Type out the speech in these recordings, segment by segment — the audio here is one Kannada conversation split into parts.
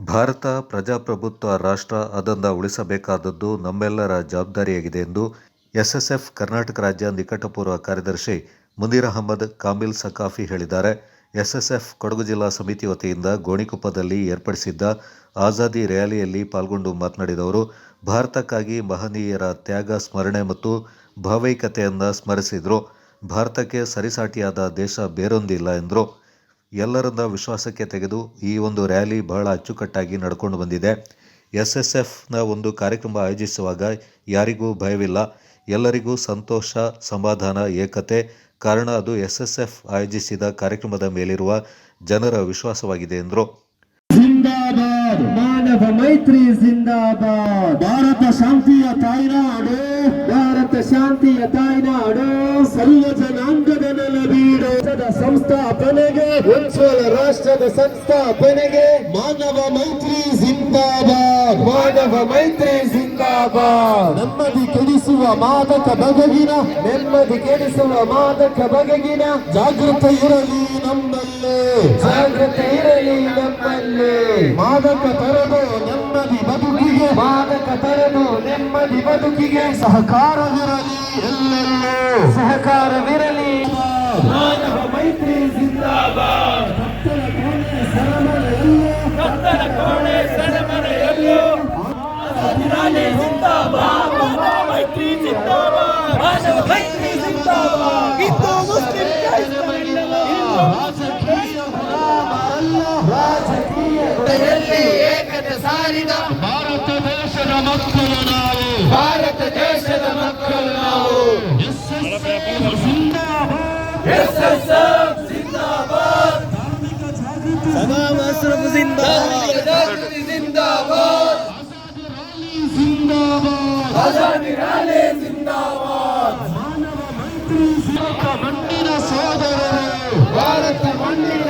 ಭಾರತ ಪ್ರಜಾಪ್ರಭುತ್ವ ರಾಷ್ಟ್ರ ಅದನ್ನ ಉಳಿಸಬೇಕಾದದ್ದು ನಮ್ಮೆಲ್ಲರ ಜವಾಬ್ದಾರಿಯಾಗಿದೆ ಎಂದು ಎಸ್ಎಸ್ಎಫ್ ಕರ್ನಾಟಕ ರಾಜ್ಯ ನಿಕಟಪೂರ್ವ ಕಾರ್ಯದರ್ಶಿ ಮುನೀರ್ ಅಹಮದ್ ಕಾಮಿಲ್ ಸಕಾಫಿ ಹೇಳಿದ್ದಾರೆ. ಎಸ್ಎಸ್ಎಫ್ ಕೊಡಗು ಜಿಲ್ಲಾ ಸಮಿತಿ ವತಿಯಿಂದ ಗೋಣಿಕೊಪ್ಪದಲ್ಲಿ ಏರ್ಪಡಿಸಿದ್ದ ಆಜಾದಿ ರ್ಯಾಲಿಯಲ್ಲಿ ಪಾಲ್ಗೊಂಡು ಮಾತನಾಡಿದವರು, ಭಾರತಕ್ಕಾಗಿ ಮಹನೀಯರ ತ್ಯಾಗ, ಸ್ಮರಣೆ ಮತ್ತು ಭಾವೈಕ್ಯತೆಯನ್ನು ಸ್ಮರಿಸಿದರು. ಭಾರತಕ್ಕೆ ಸರಿಸಾಟಿಯಾದ ದೇಶ ಬೇರೊಂದಿಲ್ಲ ಎಂದರು. ಎಲ್ಲರನ್ನ ವಿಶ್ವಾಸಕ್ಕೆ ತೆಗೆದು ಈ ಒಂದು ರ್ಯಾಲಿ ಬಹಳ ಅಚ್ಚುಕಟ್ಟಾಗಿ ನಡ್ಕೊಂಡು ಬಂದಿದೆ. ಎಸ್ ಎಸ್ ಎಫ್ನ ಒಂದು ಕಾರ್ಯಕ್ರಮ ಆಯೋಜಿಸುವಾಗ ಯಾರಿಗೂ ಭಯವಿಲ್ಲ. ಎಲ್ಲರಿಗೂ ಸಂತೋಷ, ಸಮಾಧಾನ, ಏಕತೆ. ಕಾರಣ ಅದು ಎಸ್ ಎಸ್ ಎಫ್ ಆಯೋಜಿಸಿದ ಕಾರ್ಯಕ್ರಮದ ಮೇಲಿರುವ ಜನರ ವಿಶ್ವಾಸವಾಗಿದೆ ಎಂದರು. ಮಾನವ ಮೈತ್ರಿ ಜಿಂದಾಬಾದ್. ಭಾರತ ಶಾಂತಿಯ ತಾಯ್ನಾಡು. ಭಾರತ ಶಾಂತಿಯ ತಾಯ್ನಾಡು. ಸರ್ವ ಜನಾಂಗದ ನೆಲವೀಡು ಸಂಸ್ಥಾಪನೆಗೆ. ಉಜ್ವಲ ರಾಷ್ಟ್ರದ ಸಂಸ್ಥಾಪನೆಗೆ. ಮಾನವ ಮೈತ್ರಿ ಜಿಂದಾಬಾದ್. ಮಾನವ ಮೈತ್ರಿ ಜಿಂದಾಬಾದ್. ನೆಮ್ಮದಿ ಕೆಡಿಸುವ ಮಾದಕ ಬಗೆಗಿನ ನೆಮ್ಮದಿ ಕೆಡಿಸುವ ಮಾದಕ ಬಗೆಗಿನ ಜಾಗೃತ ಇರಲಿ ನಮ್ಮಲ್ಲೇ. ಜಾಗೃತ ಇರಲಿ ನಮ್ಮಲ್ಲೇ. ಮಾದಕ ತರದು ನೆಮ್ಮದಿ ಬದುಕಿಗೆ. ಮಾದಕ ತರದು ನೆಮ್ಮದಿ ಬದುಕಿಗೆ. ಸಹಕಾರವಿರಲಿ ಎಲ್ಲೆಲ್ಲೂ. ಸಹಕಾರವಿರಲಿ. ಮಕ್ಕಳು ನಾವು. ಭಾರತ ದೇಶದ ಮಕ್ಕಳು ನಾವು. ಎಸ್ಎಸ್ಎಫ್ ಜಿಂದಾಬಾದ್. ಧಾರ್ಮಿಕ ಜಾಗೃತಿ. ಜಿಂದಾಬಾದ್. ಆಜಾದಿ ರ್ಯಾಲಿ ಜಿಂದಾಬಾದ್. ಮಣ್ಣಿನ ಸೋದರರು. ಭಾರತ ಮಣ್ಣಿನ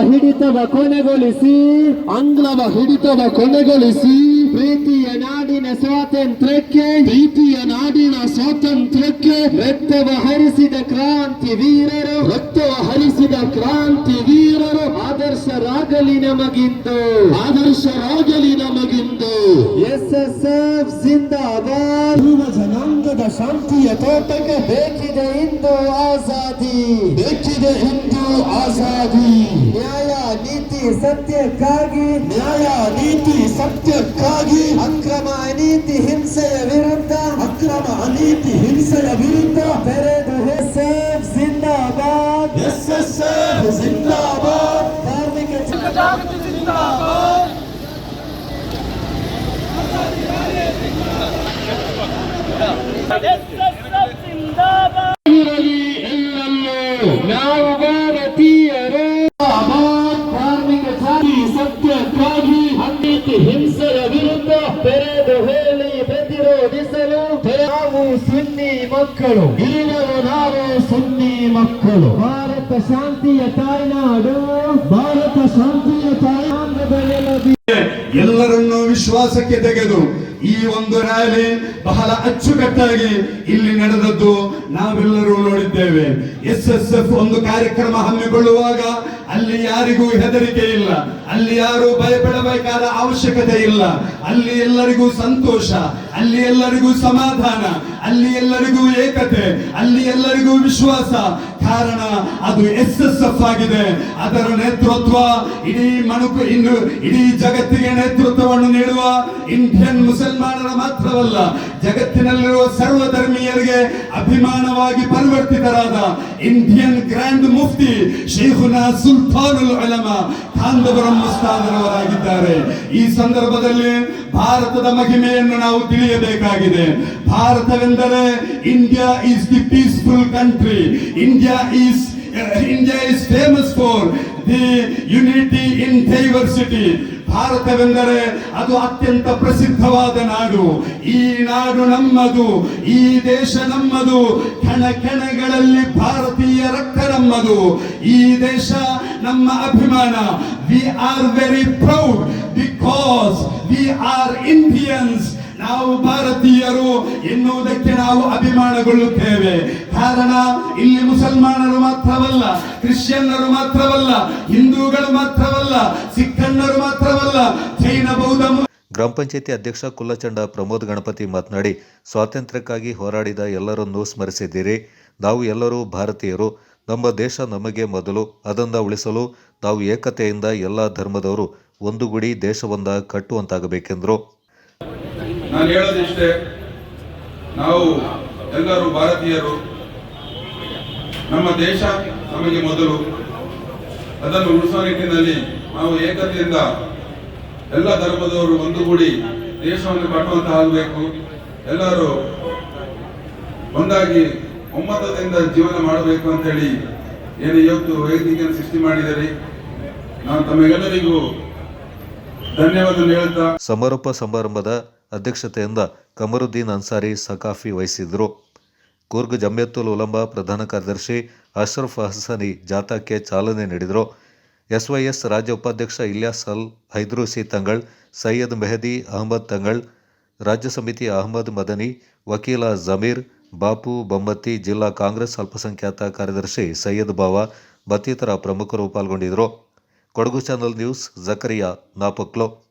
ಹಿಡಿತದ ಕೊನೆಗೊಳಿಸಿ. ಆಂಗ್ಲವ ಹಿಡಿತವ ಕೊನೆಗೊಳಿಸಿ. ಪ್ರೀತಿಯ ನಾಡಿನ ಸ್ವಾತಂತ್ರ್ಯಕ್ಕೆ. ಪ್ರೀತಿಯ ನಾಡಿನ ಸ್ವಾತಂತ್ರ್ಯಕ್ಕೆ. ರಕ್ತವ ಹರಿಸಿದ ಕ್ರಾಂತಿ ವೀರರು. ರಕ್ತವ ಹರಿಸಿದ ಕ್ರಾಂತಿ ವೀರರು. ಆದರ್ಶರಾಗಲಿ ನಮಗಿಂದು. ಆದರ್ಶರಾಗಲಿ ನಮಗಿಂದು. ಎಸ್ ಎಸ್ ಎಫ್ ಜಿಂದಾಬಾದ್. ಯುವ ಜನಾಂಗದ ಶಾಂತಿಯ ತೋಟಕ್ಕೆ ಬೇಕಿದೆ ಇಂದು ಆಜಾದಿ. ಬೇಕಿದೆ ಇಂದು ಆಜಾದಿ. ನ್ಯಾಯ ನೀತಿ ಸತ್ಯಕ್ಕಾಗಿ. ನ್ಯಾಯ ನೀತಿ ಸತ್ಯಕ್ಕಾಗಿ. ಅಕ್ರಮ ಅನೀತಿ ಹಿಂಸೆಯ ವಿರುದ್ಧ. ಅಕ್ರಮ ಅನೀತಿ ಹಿಂಸೆಯ ವಿರುದ್ಧ. ಹಿಂಸೆಯ ವಿರುದ್ಧ ತೆರೆದು ಹೇಳಿ ಪ್ರತಿರೋಧಿಸಲು ನಾವು ಸುನ್ನಿ ಮಕ್ಕಳು. ಇರುವರು ನಾವು ಸುನ್ನಿ ಮಕ್ಕಳು. ಭಾರತ ಶಾಂತಿಯ ತಾಯ್ನಾಡು, ಭಾರತ ಶಾಂತಿಯ ತಾಯ್ನಾಡು ಎಲ್ಲರನ್ನೂ ವಿಶ್ವಾಸಕ್ಕೆ ತೆಗೆದು ಈ ಒಂದು ರ್ಯಾಲಿ ಬಹಳ ಅಚ್ಚುಕಟ್ಟಾಗಿ ಇಲ್ಲಿ ನಡೆದದ್ದು ನಾವೆಲ್ಲರೂ ನೋಡಿದ್ದೇವೆ. ಎಸ್ ಎಸ್ ಎಫ್ ಒಂದು ಕಾರ್ಯಕ್ರಮ ಹಮ್ಮಿಕೊಳ್ಳುವಾಗ ಅಲ್ಲಿ ಯಾರಿಗೂ ಹೆದರಿಕೆ ಇಲ್ಲ. ಅಲ್ಲಿ ಯಾರು ಭಯಪಡಬೇಕಾದ ಅವಶ್ಯಕತೆ ಇಲ್ಲ. ಅಲ್ಲಿ ಎಲ್ಲರಿಗೂ ಸಂತೋಷ. ಅಲ್ಲಿ ಎಲ್ಲರಿಗೂ ಸಮಾಧಾನ, ಅಲ್ಲಿ ಎಲ್ಲರಿಗೂ ಏಕತೆ, ಅಲ್ಲಿ ಎಲ್ಲರಿಗೂ ವಿಶ್ವಾಸ. ಕಾರಣ ಅದು ಎಸ್ ಎಸ್ ಎಫ್ ಆಗಿದೆ. ಅದರ ನೇತೃತ್ವ ಇಡೀ ಮನುಕು ಇನ್ನು ಇಡೀ ಜಗತ್ತಿಗೆ ನೇತೃತ್ವವನ್ನು ನೀಡುವ ಇಂಡಿಯನ್ ಮುಸಲ್ಮಾನರ ಮಾತ್ರವಲ್ಲ, ಜಗತ್ತಿನಲ್ಲಿರುವ ಸರ್ವ ಧರ್ಮೀಯರಿಗೆ ಅಭಿಮಾನವಾಗಿ ಪರಿವರ್ತಿತರಾದ ಇಂಡಿಯನ್ ಗ್ರ್ಯಾಂಡ್ ಮುಫ್ತಿ ಶೇಖುನಾ ಸುಲ್ತಾನುಲ್ ಅಲಮ ಮುಸ್ತಾದರವರಾಗಿದ್ದಾರೆ ಈ ಸಂದರ್ಭದಲ್ಲಿ ಭಾರತದ ಮಹಿಮೆಯನ್ನು ನಾವು ತಿಳಿಯಬೇಕಾಗಿದೆ. ಭಾರತವೆಂದರೆ India is the peaceful country India is India is famous for the unity in diversity ಭಾರತವೆಂದರೆ ಅದು ಅತ್ಯಂತ ಪ್ರಸಿದ್ಧವಾದ ನಾಡು. ಈ ನಾಡು ನಮ್ಮದು, ಈ ದೇಶ ನಮ್ಮದು. ಕಣ ಕಣಗಳಲ್ಲಿ ಭಾರತೀಯ ನಮ್ಮದು. ಈ ದೇಶ ನಮ್ಮ ಅಭಿಮಾನ. We are very proud because we are Indians ನಾವು ಭಾರತೀಯರು ಎನ್ನುವುದಕ್ಕೆ ನಾವು ಅಭಿಮಾನಗೊಳ್ಳುತ್ತೇವೆ. ಕಾರಣ, ಇಲ್ಲಿ ಮುಸಲ್ಮಾನರು ಮಾತ್ರವಲ್ಲ, ಕ್ರಿಶ್ಚಿಯನ್ನರು ಮಾತ್ರವಲ್ಲ, ಹಿಂದೂಗಳು ಮಾತ್ರವಲ್ಲ ಸಿಕ್ಕನ್ನರು ಮಾತ್ರವಲ್ಲ, ಜೈನ, ಬೌದ್ಧ ಗ್ರಾಮ ಪಂಚಾಯತಿ ಅಧ್ಯಕ್ಷ ಕುಲ್ಲಚಂಡ ಪ್ರಮೋದ್ ಗಣಪತಿ ಮಾತನಾಡಿ, ಸ್ವಾತಂತ್ರ್ಯಕ್ಕಾಗಿ ಹೋರಾಡಿದ ಎಲ್ಲರನ್ನೂ ಸ್ಮರಿಸಿದ್ದೀರಿ. ನಾವು ಎಲ್ಲರೂ ಭಾರತೀಯರು. ನಮ್ಮ ದೇಶ ನಮಗೆ ಮೊದಲು ಅದನ್ನ ಉಳಿಸಲು ನಾವು ಏಕತೆಯಿಂದ ಎಲ್ಲ ಧರ್ಮದವರು ಒಂದುಗೂಡಿ ದೇಶವನ್ನ ಕಟ್ಟುವಂತಾಗಬೇಕೆಂದರು. ನಾನು ಹೇಳೋದಿಷ್ಟೇ ನಾವು ಎಲ್ಲರೂ ಭಾರತೀಯರು, ನಮ್ಮ ದೇಶ ನಮಗೆ ಮೊದಲು, ಅದನ್ನು ಉಳಿಸುವ ನಿಟ್ಟಿನಲ್ಲಿ ನಾವು ಏಕತೆಯಿಂದ ಎಲ್ಲ ಧರ್ಮದವರು ಒಂದುಗೂಡಿ ದೇಶವನ್ನು ಕಟ್ಟುವಂತಹ ಎಲ್ಲರೂ ಒಂದಾಗಿ ಒಮ್ಮತದಿಂದ ಜೀವನ ಮಾಡಬೇಕು ಅಂತೇಳಿ ಏನು ಇವತ್ತು ವೇದಿಕೆಯನ್ನು ಸೃಷ್ಟಿ ಮಾಡಿದರೆ ನಾನು ತಮಗೆಲ್ಲರಿಗೂ ಧನ್ಯವಾದ ಹೇಳ್ತಾ ಸಮಾರೋಪ ಸಮಾರಂಭದ ಅಧ್ಯಕ್ಷತೆಯಿಂದ ಕಮರುದ್ದೀನ್ ಅನ್ಸಾರಿ ಸಕಾಫಿ ವಹಿಸಿದ್ರು. ಕೂರ್ಗ್ ಜಮ್ಯತ್ತುಲ್ ಉಲಂಬಾ ಪ್ರಧಾನ ಕಾರ್ಯದರ್ಶಿ ಅಶ್ರಫ್ ಹಸನಿ ಜಾಥಾಕ್ಕೆ ಚಾಲನೆ ನೀಡಿದರು. ಎಸ್ವೈಎಸ್ ರಾಜ್ಯ ಉಪಾಧ್ಯಕ್ಷ ಇಲ್ಯಾಸ್ ಅಲ್ ಹೈದ್ರೂಸಿ ತಂಗಳ್, ಸೈಯದ್ ಮೆಹದಿ ಅಹಮದ್ ತಂಗಳ್, ರಾಜ್ಯ ಸಮಿತಿ ಅಹಮದ್ ಮದನಿ, ವಕೀಲ ಜಮೀರ್ ಬಾಪು ಬೊಮ್ಮತ್ತಿ ಜಿಲ್ಲಾ ಕಾಂಗ್ರೆಸ್ ಅಲ್ಪಸಂಖ್ಯಾತ ಕಾರ್ಯದರ್ಶಿ ಸೈಯದ್ ಬಾವ ಮತ್ತಿತರ ಪ್ರಮುಖರು ಪಾಲ್ಗೊಂಡಿದ್ದರು. Kodagu channel news, Zakariya Napoklu.